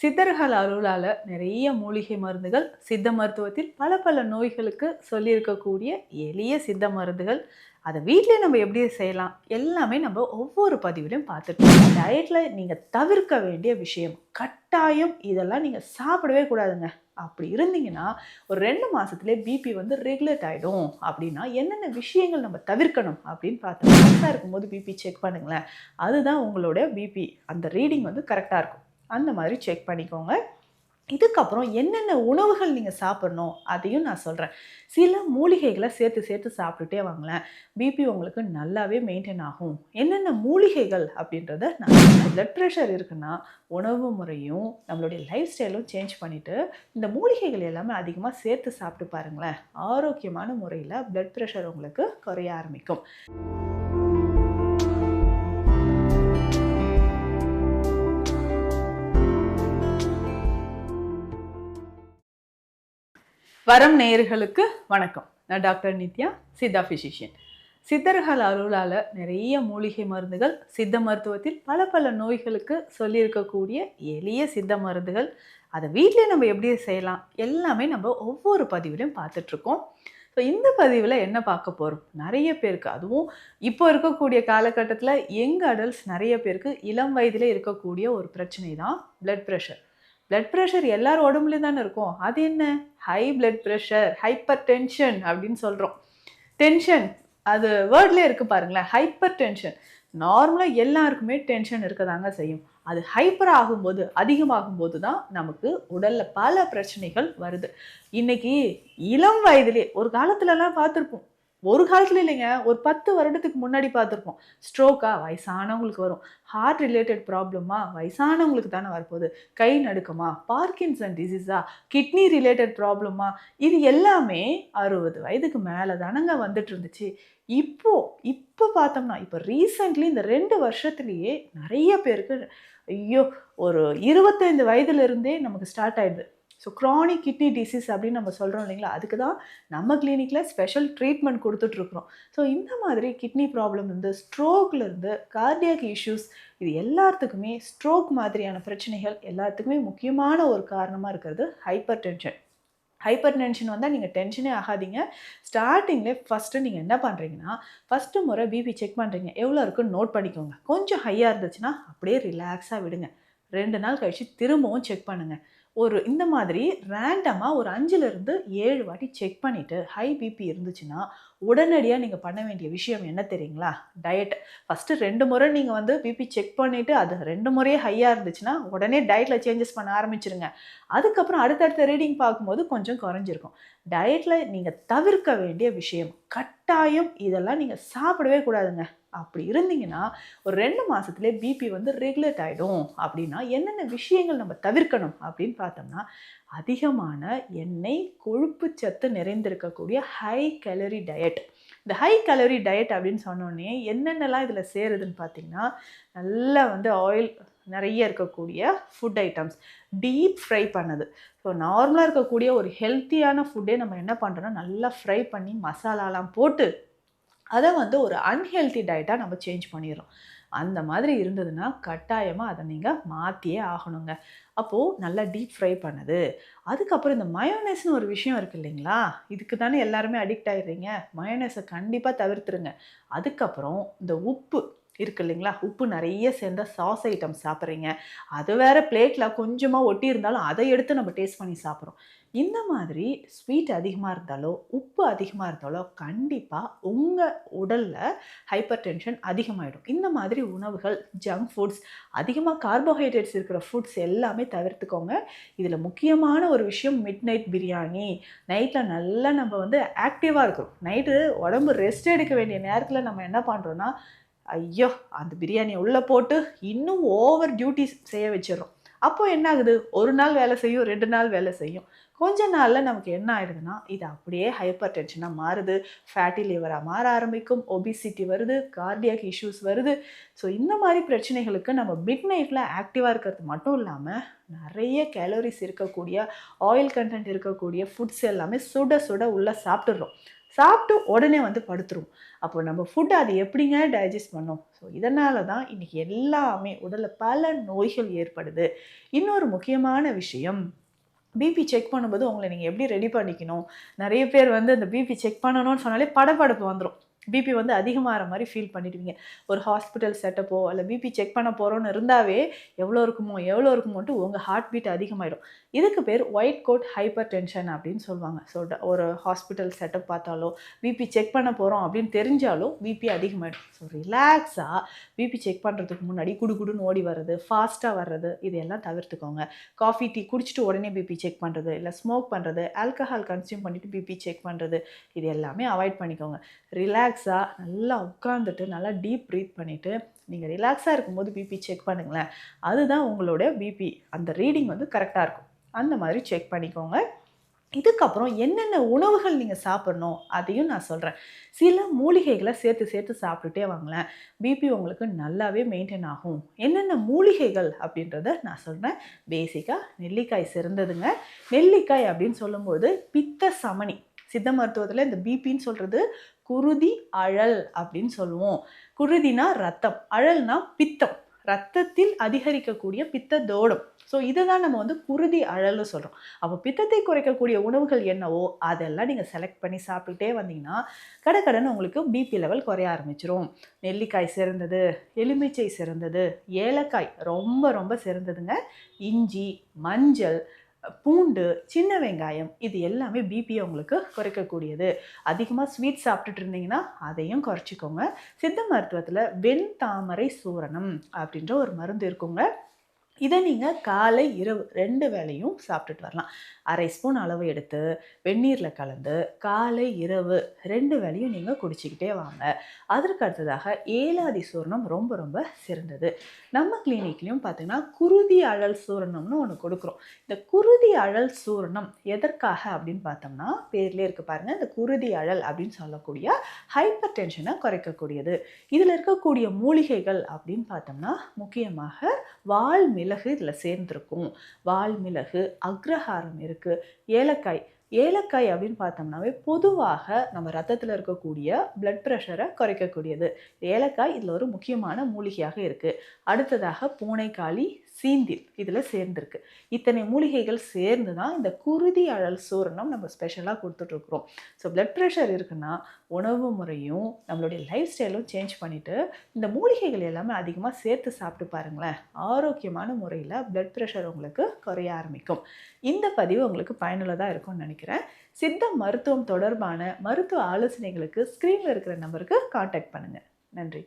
சித்தர்கள் அருளால் நிறைய மூலிகை மருந்துகள் சித்த மருத்துவத்தில் பல பல நோய்களுக்கு சொல்லியிருக்கக்கூடிய எளிய சித்த மருந்துகள். அதை வீட்டிலே நம்ம எப்படி செய்யலாம்? எல்லாமே நம்ம ஒவ்வொரு பதிவிலையும் பார்த்துருக்கோம். டயட்டில் நீங்கள் தவிர்க்க வேண்டிய விஷயம் கட்டாயம் இதெல்லாம் நீங்கள் சாப்பிடவே கூடாதுங்க. அப்படி இருந்தீங்கன்னா ஒரு ரெண்டு மாதத்துலேயே பிபி வந்து ரெகுலேட் ஆகிடும் அப்படின்னா என்னென்ன விஷயங்கள் நம்ம தவிர்க்கணும் அப்படின்னு பார்த்தோம் கரெக்டாக இருக்கும்போது பிபி செக் பண்ணுங்களேன். அதுதான் உங்களோட பிபி அந்த ரீடிங் வந்து கரெக்டாக இருக்கும். அந்த மாதிரி செக் பண்ணிக்கோங்க. இதுக்கப்புறம் என்னென்ன உணவுகள் நீங்கள் சாப்பிட்ணும் அதையும் நான் சொல்கிறேன் சில மூலிகைகளை சேர்த்து சேர்த்து சாப்பிட்டுட்டே வாங்களேன். பிபி உங்களுக்கு நல்லாவே மெயின்டைன் ஆகும். என்னென்ன மூலிகைகள் அப்படின்றத நான் பிளட் ப்ரெஷர் இருக்குன்னா உணவு முறையும் நம்மளுடைய லைஃப் ஸ்டைலும் சேஞ்ச் பண்ணிவிட்டு இந்த மூலிகைகள் எல்லாமே அதிகமாக சேர்த்து சாப்பிட்டு பாருங்களேன். ஆரோக்கியமான முறையில் பிளட் ப்ரெஷர் உங்களுக்கு குறைய ஆரம்பிக்கும். வரம் நேயர்களுக்கு வணக்கம். நான் டாக்டர் நித்யா சித்தா ஃபிசிஷியன் சித்தர்கள் அருளால் நிறைய மூலிகை மருந்துகள் சித்த மருத்துவத்தில் பல பல நோய்களுக்கு சொல்லியிருக்கக்கூடிய எளிய சித்த மருந்துகள். அதை வீட்டிலே நம்ம எப்படி செய்யலாம்? எல்லாமே நம்ம ஒவ்வொரு பதிவிலையும் பார்த்துட்ருக்கோம். ஸோ இந்த பதிவில் என்ன பார்க்க போகிறோம் நிறைய பேருக்கு அதுவும் இப்போ இருக்கக்கூடிய காலகட்டத்தில் யங் அடல்ட்ஸ் நிறைய பேருக்கு இளம் வயதில் இருக்கக்கூடிய ஒரு பிரச்சனை தான் பிளட் ப்ரெஷர் பிளட் ப்ரெஷர் எல்லார் உடம்புலேயும் தானே இருக்கும். அது என்ன? High blood pressure hypertension அப்படின்னு சொல்கிறோம் டென்ஷன் அது வேர்ட்லேயே இருக்குது பாருங்களேன். ஹைப்பர் டென்ஷன் நார்மலாக எல்லாருக்குமே டென்ஷன் இருக்க தாங்க செய்யும். அது ஹைப்பர் ஆகும்போது அதிகமாகும்போது தான் நமக்கு உடலில் பல பிரச்சனைகள் வருது. இன்னைக்கு இளம் வயதிலே ஒரு காலத்துலலாம் பார்த்துருப்போம். ஒரு காலத்தில் இல்லைங்க ஒரு பத்து வருடத்துக்கு முன்னாடி பார்த்துருப்போம். ஸ்ட்ரோக்கா வயசானவங்களுக்கு வரும். ஹார்ட் ரிலேட்டட் ப்ராப்ளமா வயசானவங்களுக்கு தானே வரப்போகுது. கை நடுக்கமா பார்க்கின்சன் டிசீஸா கிட்னி ரிலேட்டட் ப்ராப்ளமா இது எல்லாமே அறுபது வயதுக்கு மேலே தானங்க வந்துட்டு இருந்துச்சு. இப்போ இப்போ பார்த்தோம்னா இப்போ ரீசெண்ட்லி இந்த ரெண்டு வருஷத்துலேயே நிறைய பேருக்கு ஐயோ ஒரு இருபத்தைந்து வயதுலேருந்தே நமக்கு ஸ்டார்ட் ஆயிடுது. ஸோ க்ரானிக் கிட்னி டிசீஸ் அப்படின்னு நம்ம சொல்கிறோம் இல்லைங்களா? அதுக்கு தான் நம்ம கிளினிக்கில் ஸ்பெஷல் ட்ரீட்மெண்ட் கொடுத்துட்ருக்குறோம். ஸோ இந்த மாதிரி கிட்னி ப்ராப்ளம் இருந்து ஸ்ட்ரோக்லேருந்து கார்டியாக் இஷ்யூஸ் இது எல்லாத்துக்குமே ஸ்ட்ரோக் மாதிரியான பிரச்சனைகள் எல்லாத்துக்குமே முக்கியமான ஒரு காரணமாக இருக்கிறது ஹைப்பர் டென்ஷன் ஹைப்பர் டென்ஷன் வந்தால் நீங்கள் டென்ஷனே ஆகாதீங்க ஸ்டார்டிங்லேயே ஃபஸ்ட்டு நீங்கள் என்ன பண்ணுறீங்கன்னா ஃபஸ்ட்டு முறை பிபி செக் பண்ணுறீங்க எவ்வளோ இருக்குன்னு நோட் பண்ணிக்கோங்க. கொஞ்சம் ஹையாக இருந்துச்சுன்னா அப்படியே ரிலாக்ஸாக விடுங்க. ரெண்டு நாள் கழித்து திரும்பவும் செக் பண்ணுங்கள் ஒரு இந்த மாதிரி ரேண்டமாக ஒரு அஞ்சுலேருந்து ஏழு வாட்டி செக் பண்ணிவிட்டு ஹை பிபி இருந்துச்சுன்னா உடனடியாக நீங்கள் பண்ண வேண்டிய விஷயம் என்ன தெரியுங்களா? டயட் ஃபஸ்ட்டு ரெண்டு முறை நீங்கள் வந்து பிபி செக் பண்ணிவிட்டு அது ரெண்டு முறையே ஹையாக இருந்துச்சுன்னா உடனே டயட்டில் சேஞ்சஸ் பண்ண ஆரம்பிச்சிருங்க. அதுக்கப்புறம் அடுத்தடுத்த ரீடிங் பார்க்கும்போது கொஞ்சம் குறைஞ்சிருக்கும். டயட்டில் நீங்கள் தவிர்க்க வேண்டிய விஷயம் கட்டாயம் இதெல்லாம் நீங்கள் சாப்பிடவே கூடாதுங்க. அப்படி இருந்தீங்கன்னா ஒரு ரெண்டு மாதத்துலேயே பிபி வந்து ரெகுலேட் ஆகிடும் அப்படின்னா என்னென்ன விஷயங்கள் நம்ம தவிர்க்கணும் அப்படின்னு பார்த்தோம்னா அதிகமான எண்ணெய் கொழுப்பு சத்து நிறைந்திருக்கக்கூடிய ஹை கேலரி டயட் இந்த ஹை கலோரி டயட் அப்படின்னு சொன்னோடனே என்னென்னலாம் இதில் சேருதுன்னு பார்த்தீங்கன்னா நல்லா வந்து ஆயில் நிறைய இருக்கக்கூடிய ஃபுட் ஐட்டம்ஸ் டீப் ஃப்ரை பண்ணது. ஸோ நார்மலாக இருக்கக்கூடிய ஒரு ஹெல்த்தியான ஃபுட்டே நம்ம என்ன பண்ணுறோன்னா நல்லா ஃப்ரை பண்ணி மசாலாலாம் போட்டு அதை வந்து ஒரு அன்ஹெல்த்தி டயட்டாக நம்ம சேஞ்ச் பண்ணிடுறோம். அந்த மாதிரி இருந்ததுன்னா கட்டாயமாக அதை நீங்கள் மாற்றியே ஆகணுங்க. அப்போது நல்லா டீப் ஃப்ரை பண்ணது. அதுக்கப்புறம் இந்த மயோனைஸ்னு ஒரு விஷயம் இருக்குது இல்லைங்களா? இதுக்கு தானே எல்லாருமே அடிக்ட் ஆகிடுறீங்க மயோனைஸை கண்டிப்பாக தவிர்த்துருங்க. அதுக்கப்புறம் இந்த உப்பு இருக்கு இல்லைங்களா? உப்பு நிறைய சேர்ந்த சாஸ் ஐட்டம் சாப்பிட்றீங்க. அது வேறு பிளேட்டில் கொஞ்சமாக ஒட்டி இருந்தாலும் அதை எடுத்து நம்ம டேஸ்ட் பண்ணி சாப்பிட்றோம். இந்த மாதிரி ஸ்வீட் அதிகமாக இருந்தாலோ உப்பு அதிகமாக இருந்தாலோ கண்டிப்பாக உங்கள் உடலில் ஹைப்பர் டென்ஷன் அதிகமாகிடும் இந்த மாதிரி உணவுகள் ஜங்க் ஃபுட்ஸ் அதிகமாக கார்போஹைட்ரேட்ஸ் இருக்கிற ஃபுட்ஸ் எல்லாமே தவிர்த்துக்கோங்க. இதில் முக்கியமான ஒரு விஷயம் மிட் நைட் பிரியாணி நைட்டில் நல்லா நம்ம வந்து ஆக்டிவாக இருக்கிறோம் நைட்டு உடம்பு ரெஸ்ட் எடுக்க வேண்டிய நேரத்தில் நம்ம என்ன பண்ணுறோன்னா ஐயோ அந்த பிரியாணியை உள்ளே போட்டு இன்னும் ஓவர் டியூட்டி செய்ய வச்சிடறோம். அப்போ என்ன ஆகுது ஒரு நாள் வேலை செய்யும் ரெண்டு நாள் வேலை செய்யும். கொஞ்ச நாளில் நமக்கு என்ன ஆயிடுதுன்னா இது அப்படியே ஹைப்பர் டென்ஷனாக மாறுது. ஃபேட்டி லிவராக மாற ஆரம்பிக்கும். ஒபிசிட்டி வருது. கார்டியாக் இஷ்யூஸ் வருது. ஸோ இந்த மாதிரி பிரச்சனைகளுக்கு நம்ம மிட் நைட்டில் ஆக்டிவாக இருக்கிறது மட்டும் இல்லாமல் நிறைய கேலரிஸ் இருக்கக்கூடிய ஆயில் கண்டென்ட் இருக்கக்கூடிய ஃபுட்ஸ் எல்லாமே சுட சுட உள்ளே சாப்பிட்றோம் சாப்பிட்டு உடனே வந்து படுத்துரும். அப்போ நம்ம ஃபுட் அது எப்படிங்க டைஜஸ்ட் பண்ணும்? ஸோ இதனால தான் இன்னைக்கு எல்லாமே உடலில் பல நோய்கள் ஏற்படுது. இன்னொரு முக்கியமான விஷயம் பிபி செக் பண்ணும்போது உங்களை நீங்கள் எப்படி ரெடி பண்ணிக்கணும்? நிறைய பேர் வந்து அந்த பிபி செக் பண்ணணும்னு சொன்னாலே படபடப்பு வந்துடும் பிபி வந்து அதிகமாகிற மாதிரி ஃபீல் பண்ணிடுவீங்க. ஒரு ஹாஸ்பிட்டல் செட்டப்போ இல்லை பிபி செக் பண்ண போகிறோன்னு இருந்தாவே எவ்வளோ இருக்குமோ எவ்வளோ இருக்குமோன்ட்டு உங்கள் ஹார்ட் பீட் அதிகமாகிடும் இதுக்கு பேர் ஒயிட் கோட் ஹைப்பர் டென்ஷன் அப்படின்னு சொல்லுவாங்க. ஸோ ஒரு ஹாஸ்பிட்டல் செட்டப் பார்த்தாலோ பிபி செக் பண்ண போகிறோம் அப்படின்னு தெரிஞ்சாலும் பிபி அதிகமாகிடும் ஸோ ரிலாக்ஸாக பிபி செக் பண்ணுறதுக்கு முன்னாடி குடு குடுன்னு ஓடி வர்றது ஃபாஸ்ட்டாக வர்றது இதெல்லாம் தவிர்த்துக்கோங்க. காஃபி டீ குடிச்சிட்டு உடனே பிபி செக் பண்ணுறது இல்லை ஸ்மோக் பண்ணுறது ஆல்கஹால் கன்சியூம் பண்ணிவிட்டு பிபி செக் பண்ணுறது இது எல்லாமே அவாய்ட் பண்ணிக்கோங்க. ரிலாக்ஸ் ரிலாக்ஸாக நல்லா உட்காந்துட்டு நல்லா டீப் ப்ரீத் பண்ணிவிட்டு நீங்கள் ரிலாக்ஸாக இருக்கும்போது பிபி செக் பண்ணுங்களேன். அதுதான் உங்களோட பிபி அந்த ரீடிங் வந்து கரெக்டாக இருக்கும். அந்த மாதிரி செக் பண்ணிக்கோங்க. இதுக்கப்புறம் என்னென்ன உணவுகள் நீங்கள் சாப்பிட்ணும் அதையும் நான் சொல்கிறேன் சில மூலிகைகளை சேர்த்து சேர்த்து சாப்பிட்டுட்டே வாங்களேன். பிபி உங்களுக்கு நல்லாவே மெயின்டைன் ஆகும். என்னென்ன மூலிகைகள் அப்படின்றத நான் சொல்கிறேன் பேசிக்காக நெல்லிக்காய் சிறந்ததுங்க. நெல்லிக்காய் அப்படின்னு சொல்லும்போது பித்த சமனி சித்த மருத்துவத்தில் இந்த பிபின்னு சொல்கிறது குருதி அழல் அப்படின்னு சொல்லுவோம். குருதினா ரத்தம் அழல்னா பித்தம். ரத்தத்தில் அதிகரிக்கக்கூடிய பித்த தோடம். ஸோ இதை தான் நம்ம வந்து குருதி அழல்னு சொல்கிறோம் அப்போ பித்தத்தை குறைக்கக்கூடிய உணவுகள் என்னவோ அதெல்லாம் நீங்கள் செலக்ட் பண்ணி சாப்பிட்டுட்டே வந்தீங்கன்னா கடை உங்களுக்கு பிபி லெவல் குறைய ஆரம்பிச்சிரும். நெல்லிக்காய் சிறந்தது எலுமிச்சை சிறந்தது ஏலக்காய் ரொம்ப ரொம்ப சிறந்ததுங்க. இஞ்சி மஞ்சள் பூண்டு சின்ன வெங்காயம் இது எல்லாமே பிபியை உங்களுக்கு குறைக்கக்கூடியது. அதிகமாக ஸ்வீட் சாப்பிட்டுட்டு இருந்தீங்கன்னா அதையும் குறைச்சிக்கோங்க. சித்த மருத்துவத்தில் வெண் தாமரை சூரணம் அப்படின்ற ஒரு மருந்து இருக்குங்க. இதை நீங்கள் காலை இரவு ரெண்டு வேலையும் சாப்பிட்டுட்டு வரலாம். அரை ஸ்பூன் அளவு எடுத்து வெந்நீரில் கலந்து காலை இரவு ரெண்டு வேலையும் நீங்கள் குடிச்சிக்கிட்டே வாங்க. அதற்கு அடுத்ததாக ஏலாதி சூரணம் ரொம்ப ரொம்ப சிறந்தது. நம்ம கிளினிக்லேயும் பார்த்திங்கன்னா குருதி அழல் சூரணம்னு ஒன்று கொடுக்குறோம். இந்த குருதி அழல் சூரணம் எதற்காக அப்படின்னு பார்த்தோம்னா பேர்லேயே இருக்குது பாருங்கள் இந்த குருதி அழல் அப்படின்னு சொல்லக்கூடிய ஹைப்பர் டென்ஷனை குறைக்கக்கூடியது. இதில் இருக்கக்கூடிய மூலிகைகள் அப்படின்னு பார்த்தோம்னா முக்கியமாக வால்மில் மிளகு இதில் சேர்ந்துருக்கும். வால் மிளகு அக்ரஹாரம் இருக்குது ஏலக்காய் ஏலக்காய் அப்படின்னு பார்த்தோம்னாவே பொதுவாக நம்ம ரத்தத்தில் இருக்கக்கூடிய பிளட் ப்ரெஷரை குறைக்கக்கூடியது. ஏலக்காய் இதில் ஒரு முக்கியமான மூலிகையாக இருக்குது அடுத்ததாக பூனைக்காளி சீந்தில் இதில் சேர்ந்துருக்கு. இத்தனை மூலிகைகள் சேர்ந்து தான் இந்த குருதி அழல் சூரணம் நம்ம ஸ்பெஷலாக கொடுத்துட்ருக்குறோம். ஸோ பிளட் ப்ரெஷர் இருக்குன்னா உணவு முறையும் நம்மளுடைய லைஃப் ஸ்டைலும் சேஞ்ச் பண்ணிவிட்டு இந்த மூலிகைகள் எல்லாமே அதிகமாக சேர்த்து சாப்பிட்டு பாருங்களேன். ஆரோக்கியமான முறையில் பிளட் ப்ரெஷர் உங்களுக்கு குறைய ஆரம்பிக்கும். இந்த பதிவு உங்களுக்கு பயனுள்ளதாக இருக்கும்னு நினைக்கிறேன். சித்த மருத்துவம் தொடர்பான மருத்துவ ஆலோசனைகளுக்கு ஸ்க்ரீனில் இருக்கிற நம்பருக்கு காண்டாக்ட் பண்ணுங்கள் நன்றி.